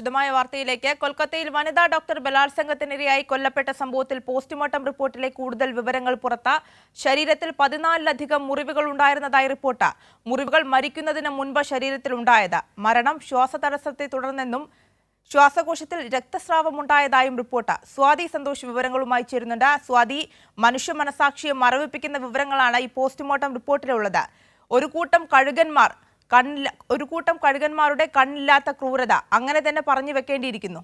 വിശദമായ വാർത്തയിലേക്ക്. കൊൽക്കത്തയിൽ വനിതാ ഡോക്ടർ ബലാത്സംഗത്തിനിരയായി കൊല്ലപ്പെട്ട സംഭവത്തിൽ പോസ്റ്റ്മോർട്ടം റിപ്പോർട്ടിലെ കൂടുതൽ വിവരങ്ങൾ പുറത്ത്. ശരീരത്തിൽ പതിനാലിലധികം മുറിവുകൾ ഉണ്ടായിരുന്നതായി റിപ്പോർട്ട്. മുറിവുകൾ മരിക്കുന്നതിന് മുൻപ് ശരീരത്തിൽ ഉണ്ടായത്. മരണം ശ്വാസതടസ്സത്തെ തുടർന്നെന്നും ശ്വാസകോശത്തിൽ രക്തസ്രാവം ഉണ്ടായതായും റിപ്പോർട്ട്. സ്വാതി സന്തോഷ് വിവരങ്ങളുമായി ചേരുന്നുണ്ട്. സ്വാതി മനുഷ്യ മനസാക്ഷിയെ മറവിപ്പിക്കുന്ന വിവരങ്ങളാണ് ഈ പോസ്റ്റ്മോർട്ടം റിപ്പോർട്ടിലുള്ളത്. ഒരു കൂട്ടം കഴുകന്മാർ കണ്ണില്ല ഒരു കൂട്ടം കഴുകന്മാരുടെ കണ്ണില്ലാത്ത ക്രൂരത അങ്ങനെ തന്നെ പറഞ്ഞു വെക്കേണ്ടിയിരിക്കുന്നു.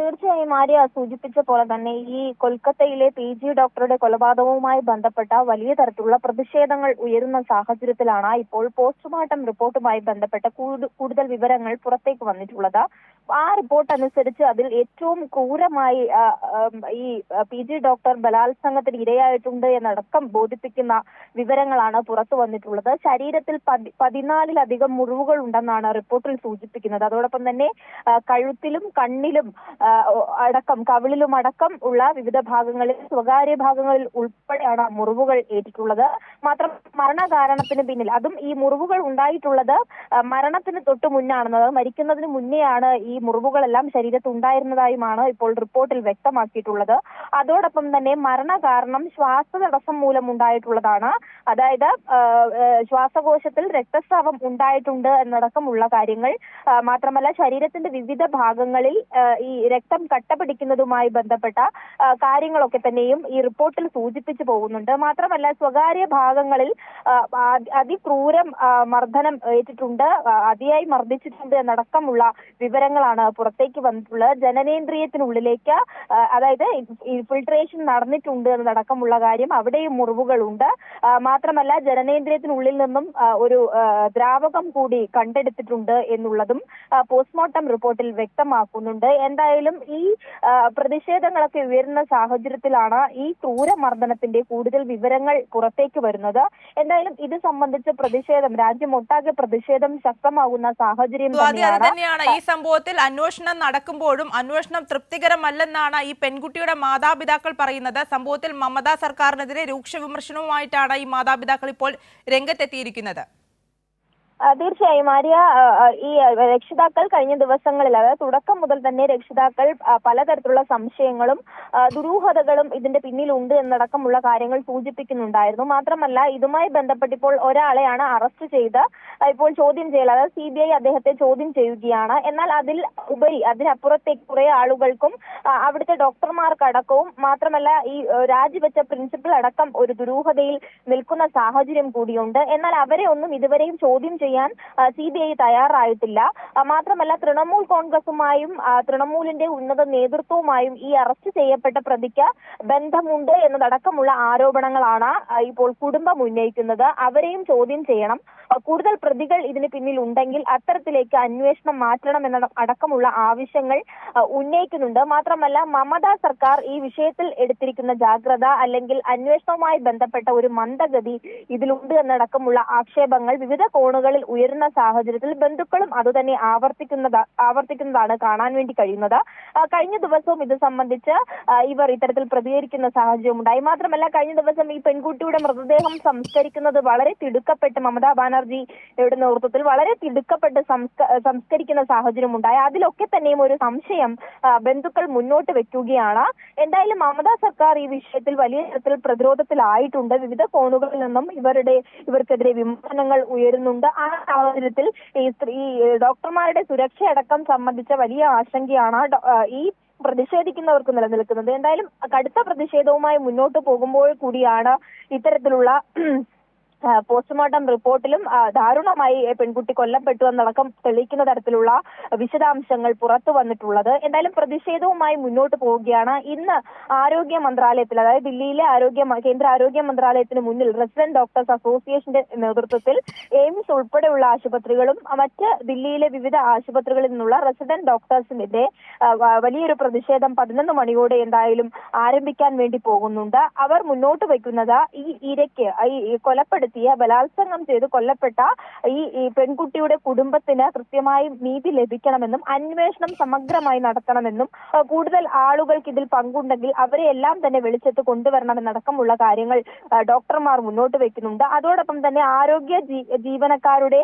തീർച്ചയായും ആര്യ സൂചിപ്പിച്ച പോലെ തന്നെ ഈ കൊൽക്കത്തയിലെ പി ജി ഡോക്ടറുടെ കൊലപാതകവുമായി ബന്ധപ്പെട്ട വലിയ തരത്തിലുള്ള പ്രതിഷേധങ്ങൾ ഉയരുന്ന സാഹചര്യത്തിലാണ് ഇപ്പോൾ പോസ്റ്റ്മോർട്ടം റിപ്പോർട്ടുമായി ബന്ധപ്പെട്ട കൂടു- കൂടുതൽ വിവരങ്ങൾ പുറത്തേക്ക് വന്നിട്ടുള്ളത്. ആ റിപ്പോർട്ട് അനുസരിച്ച് അതിൽ ഏറ്റവും ക്രൂരമായി ഈ പി ജി ഡോക്ടർ ബലാത്സംഗത്തിന് ഇരയായിട്ടുണ്ട് എന്നടക്കം ബോധിപ്പിക്കുന്ന വിവരങ്ങളാണ് പുറത്തു വന്നിട്ടുള്ളത്. ശരീരത്തിൽ പതി- പതിനാലിലധികം മുറിവുകൾ ഉണ്ടെന്നാണ് റിപ്പോർട്ടിൽ സൂചിപ്പിക്കുന്നത്. അതോടൊപ്പം തന്നെ കഴുത്തിലും കണ്ണിലും അടക്കം കവിളിലും അടക്കം ഉള്ള വിവിധ ഭാഗങ്ങളിൽ സ്വകാര്യ ഭാഗങ്ങളിൽ ഉൾപ്പെടെയാണ് മുറിവുകൾ ഏറ്റിട്ടുള്ളത്. മാത്രം മരണകാരണത്തിന് പിന്നിൽ അതും ഈ മുറിവുകൾ ഉണ്ടായിട്ടുള്ളത് മരണത്തിന് തൊട്ട് മുന്നാണെന്ന് അതായത് മരിക്കുന്നതിന് മുന്നെയാണ് ഈ മുറിവുകളെല്ലാം ശരീരത്ത് ഉണ്ടായിരുന്നതായുമാണ് ഇപ്പോൾ റിപ്പോർട്ടിൽ വ്യക്തമാക്കിയിട്ടുള്ളത്. അതോടൊപ്പം തന്നെ മരണകാരണം ശ്വാസതടസ്സം മൂലം ഉണ്ടായിട്ടുള്ളതാണ്. അതായത് ശ്വാസകോശത്തിൽ രക്തസ്രാവം ഉണ്ടായിട്ടുണ്ട് എന്നടക്കമുള്ള കാര്യങ്ങൾ മാത്രമല്ല ശരീരത്തിന്റെ വിവിധ ഭാഗങ്ങളിൽ ഈ രക്തം കട്ട പിടിക്കുന്നതുമായി ബന്ധപ്പെട്ട കാര്യങ്ങളൊക്കെ തന്നെയും ഈ റിപ്പോർട്ടിൽ സൂചിപ്പിച്ചു പോകുന്നുണ്ട്. മാത്രമല്ല സ്വകാര്യ ഭാഗങ്ങളിൽ അതിക്രൂരം മർദ്ദനം ഏറ്റിട്ടുണ്ട്. അതിയായി മർദ്ദിച്ചിട്ടുണ്ട് എന്നടക്കമുള്ള വിവരങ്ങളാണ് പുറത്തേക്ക് വന്നിട്ടുള്ളത്. ജനനേന്ദ്രിയത്തിനുള്ളിലേക്ക് അതായത് ഫിൽട്രേഷൻ നടന്നിട്ടുണ്ട് എന്നതടക്കമുള്ള കാര്യം അവിടെയും മുറിവുകളുണ്ട്. മാത്രമല്ല ജനനേന്ദ്രിയത്തിനുള്ളിൽ നിന്നും ഒരു ദ്രാവകം കൂടി കണ്ടെടുത്തിട്ടുണ്ട് എന്നുള്ളതും പോസ്റ്റ്മോർട്ടം റിപ്പോർട്ടിൽ വ്യക്തമാക്കുന്നുണ്ട്. എന്തായാലും ഈ ആ, പ്രതിഷേധങ്ങളൊക്കെ ഉയരുന്ന സാഹചര്യത്തിലാണ് ഈ ക്രൂരമർദ്ദനത്തിന്റെ കൂടുതൽ വിവരങ്ങൾ പുറത്തേക്ക് വരുന്നത്. എന്തായാലും ഇത് സംബന്ധിച്ച് പ്രതിഷേധം രാജ്യമൊട്ടാകെ പ്രതിഷേധം ശക്തമാകുന്ന സാഹചര്യം തന്നെയാണ്. ഈ സംഭവത്തിൽ അന്വേഷണം നടക്കുമ്പോഴും അന്വേഷണം തൃപ്തികരമല്ലെന്നാണ് ഈ പെൺകുട്ടിയുടെ മാതാപിതാക്കൾ പറയുന്നത്. സംഭവത്തിൽ മമതാ സർക്കാരിനെതിരെ രൂക്ഷ വിമർശനവുമായിട്ടാണ് ഈ മാതാപിതാക്കൾ ഇപ്പോൾ രംഗത്തെത്തിയിരിക്കുന്നത്. തീർച്ചയായും. ആര്യ ഈ രക്ഷിതാക്കൾ കഴിഞ്ഞ ദിവസങ്ങളിൽ അതായത് തുടക്കം മുതൽ തന്നെ രക്ഷിതാക്കൾ പലതരത്തിലുള്ള സംശയങ്ങളും ദുരൂഹതകളും ഇതിന്റെ പിന്നിലുണ്ട് എന്നടക്കമുള്ള കാര്യങ്ങൾ സൂചിപ്പിക്കുന്നുണ്ടായിരുന്നു. മാത്രമല്ല ഇതുമായി ബന്ധപ്പെട്ട് ഇപ്പോൾ ഒരാളെയാണ് അറസ്റ്റ് ചെയ്ത് ഇപ്പോൾ ചോദ്യം ചെയ്യൽ അതായത് സി ബി ഐ അദ്ദേഹത്തെ ചോദ്യം ചെയ്യുകയാണ്. എന്നാൽ അതിൽ ഉപരി അതിനപ്പുറത്തേക്ക് കുറെ ആളുകൾക്കും അവിടുത്തെ ഡോക്ടർമാർക്കടക്കവും മാത്രമല്ല ഈ രാജിവെച്ച പ്രിൻസിപ്പൽ അടക്കം ഒരു ദുരൂഹതയിൽ നിൽക്കുന്ന സാഹചര്യം കൂടിയുണ്ട്. എന്നാൽ അവരെ ഒന്നും ഇതുവരെയും ചോദ്യം ചെയ്യാൻ സി ബി ഐ തയ്യാറായിട്ടില്ല. മാത്രമല്ല തൃണമൂൽ കോൺഗ്രസുമായും തൃണമൂലിന്റെ ഉന്നത നേതൃത്വവുമായും ഈ അറസ്റ്റ് ചെയ്യപ്പെട്ട പ്രതിക്ക് ബന്ധമുണ്ട് എന്നതടക്കമുള്ള ആരോപണങ്ങളാണ് ഇപ്പോൾ കുടുംബം ഉന്നയിക്കുന്നത്. അവരെയും ചോദ്യം ചെയ്യണം. കൂടുതൽ പ്രതികൾ ഇതിന് പിന്നിൽ ഉണ്ടെങ്കിൽ അത്തരത്തിലേക്ക് അന്വേഷണം മാറ്റണം എന്ന അടക്കമുള്ള ആവശ്യങ്ങൾ ഉന്നയിക്കുന്നുണ്ട്. മാത്രമല്ല മമതാ സർക്കാർ ഈ വിഷയത്തിൽ എടുത്തിരിക്കുന്ന ജാഗ്രത അല്ലെങ്കിൽ അന്വേഷണവുമായി ബന്ധപ്പെട്ട ഒരു മന്ദഗതി ഇതിലുണ്ട് എന്നടക്കമുള്ള ആക്ഷേപങ്ങൾ വിവിധ കോണുകളിൽ ഉയരുന്ന സാഹചര്യത്തിൽ ബന്ധുക്കളും അതുതന്നെ ആവർത്തിക്കുന്നത് ആവർത്തിക്കുന്നതാണ് കാണാൻ വേണ്ടി കഴിയുന്നത്. കഴിഞ്ഞ ദിവസവും ഇത് സംബന്ധിച്ച് ഇവർ ഇത്തരത്തിൽ പ്രതികരിക്കുന്ന സാഹചര്യം ഉണ്ടായി മാത്രമല്ല കഴിഞ്ഞ ദിവസം ഈ പെൺകുട്ടിയുടെ മൃതദേഹം സംസ്കരിക്കുന്നത് വളരെ തിടുക്കപ്പെട്ട് മമതാ ബാനർജിയുടെ നേതൃത്വത്തിൽ വളരെ തിടുക്കപ്പെട്ട് സംസ്കരിക്കുന്ന സാഹചര്യം ഉണ്ടായി അതിലൊക്കെ തന്നെയും ഒരു സംശയം ബന്ധുക്കൾ മുന്നോട്ട് വെക്കുകയാണ്. എന്തായാലും മമതാ സർക്കാർ ഈ വിഷയത്തിൽ വലിയ തരത്തിൽ പ്രതിരോധത്തിലായിട്ടുണ്ട്. വിവിധ കോണുകളിൽ നിന്നും ഇവരുടെ ഇവർക്കെതിരെ വിമർശനങ്ങൾ ഉയരുന്നുണ്ട്. ആ സാഹചര്യത്തിൽ ഈ സ്ത്രീ ഡോക്ടർമാരുടെ സുരക്ഷയടക്കം സംബന്ധിച്ച വലിയ ആശങ്കയാണ് ഈ പ്രതിഷേധിക്കുന്നവർക്ക് നിലനിൽക്കുന്നത്. എന്തായാലും കടുത്ത പ്രതിഷേധവുമായി മുന്നോട്ട് പോകുമ്പോൾ കൂടിയാണ് ഇത്തരത്തിലുള്ള പോസ്റ്റ്മോർട്ടം റിപ്പോർട്ടിലും ദാരുണമായി പെൺകുട്ടി കൊല്ലപ്പെട്ടു എന്നടക്കം തെളിയിക്കുന്ന തരത്തിലുള്ള വിശദാംശങ്ങൾ പുറത്തു വന്നിട്ടുള്ളത്. എന്തായാലും പ്രതിഷേധവുമായി മുന്നോട്ട് പോവുകയാണ്. ഇന്ന് ആരോഗ്യ മന്ത്രാലയത്തിൽ അതായത് ദില്ലിയിലെ ആരോഗ്യ കേന്ദ്ര ആരോഗ്യ മന്ത്രാലയത്തിന് മുന്നിൽ റെസിഡന്റ് ഡോക്ടേഴ്സ് അസോസിയേഷന്റെ നേതൃത്വത്തിൽ എയിംസ് ഉൾപ്പെടെയുള്ള ആശുപത്രികളും മറ്റ് ദില്ലിയിലെ വിവിധ ആശുപത്രികളിൽ നിന്നുള്ള റെസിഡന്റ് ഡോക്ടേഴ്സിനെതിരെ വലിയൊരു പ്രതിഷേധം പതിനൊന്ന് മണിയോടെ എന്തായാലും ആരംഭിക്കാൻ വേണ്ടി പോകുന്നുണ്ട്. അവർ മുന്നോട്ട് വയ്ക്കുന്നത് ഈ ഇരയ്ക്ക് ഈ കൊലപ്പെടുത്തി കൊലപ്പെടുത്തിയ ബലാത്സംഗം ചെയ്ത് കൊല്ലപ്പെട്ട ഈ ഈ പെൺകുട്ടിയുടെ കുടുംബത്തിന് കൃത്യമായി നീതി ലഭിക്കണമെന്നും അന്വേഷണം സമഗ്രമായി നടത്തണമെന്നും കൂടുതൽ ആളുകൾക്ക് ഇതിൽ പങ്കുണ്ടെങ്കിൽ അവരെ എല്ലാം തന്നെ വെളിച്ചത്ത് കൊണ്ടുവരണമെന്നടക്കമുള്ള കാര്യങ്ങൾ ഡോക്ടർമാർ മുന്നോട്ട് വെക്കുന്നുണ്ട്. അതോടൊപ്പം തന്നെ ആരോഗ്യ ജീവനക്കാരുടെ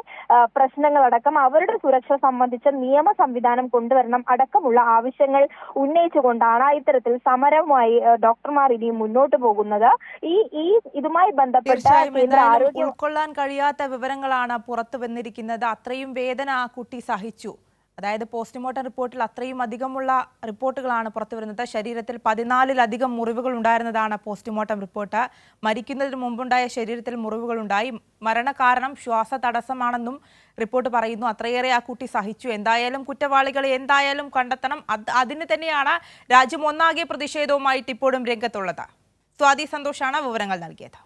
പ്രശ്നങ്ങളടക്കം അവരുടെ സുരക്ഷ സംബന്ധിച്ച നിയമ സംവിധാനം കൊണ്ടുവരണം അടക്കമുള്ള ആവശ്യങ്ങൾ ഉന്നയിച്ചുകൊണ്ടാണ് ഇത്തരത്തിൽ സമരവുമായി ഡോക്ടർമാർ ഇനിയും മുന്നോട്ട് പോകുന്നത്. ഈ ഈ ഇതുമായി ബന്ധപ്പെട്ട കേന്ദ്ര ഉൾക്കൊള്ളാൻ കഴിയാത്ത വിവരങ്ങളാണ് പുറത്തു വന്നിരിക്കുന്നത്. അത്രയും വേദന ആ കുട്ടി സഹിച്ചു. അതായത് പോസ്റ്റ്മോർട്ടം റിപ്പോർട്ടിൽ അത്രയും അധികമുള്ള റിപ്പോർട്ടുകളാണ് പുറത്തു വരുന്നത്. ശരീരത്തിൽ പതിനാലിലധികം മുറിവുകൾ ഉണ്ടായിരുന്നതാണ് പോസ്റ്റ്മോർട്ടം റിപ്പോർട്ട്. മരിക്കുന്നതിന് മുമ്പുണ്ടായ ശരീരത്തിൽ മുറിവുകൾ മുറിവുകളുണ്ടായി. മരണകാരണം ശ്വാസ തടസ്സമാണെന്നും റിപ്പോർട്ട് പറയുന്നു. അത്രയേറെ ആ കുട്ടി സഹിച്ചു. എന്തായാലും കുറ്റവാളികളെ എന്തായാലും കണ്ടെത്തണം. അത് അതിന് തന്നെയാണ് രാജ്യം ഒന്നാകെ പ്രതിഷേധവുമായിട്ട് ഇപ്പോഴും രംഗത്തുള്ളത്. സ്വാതി സന്തോഷാണ് വിവരങ്ങൾ നൽകിയത്.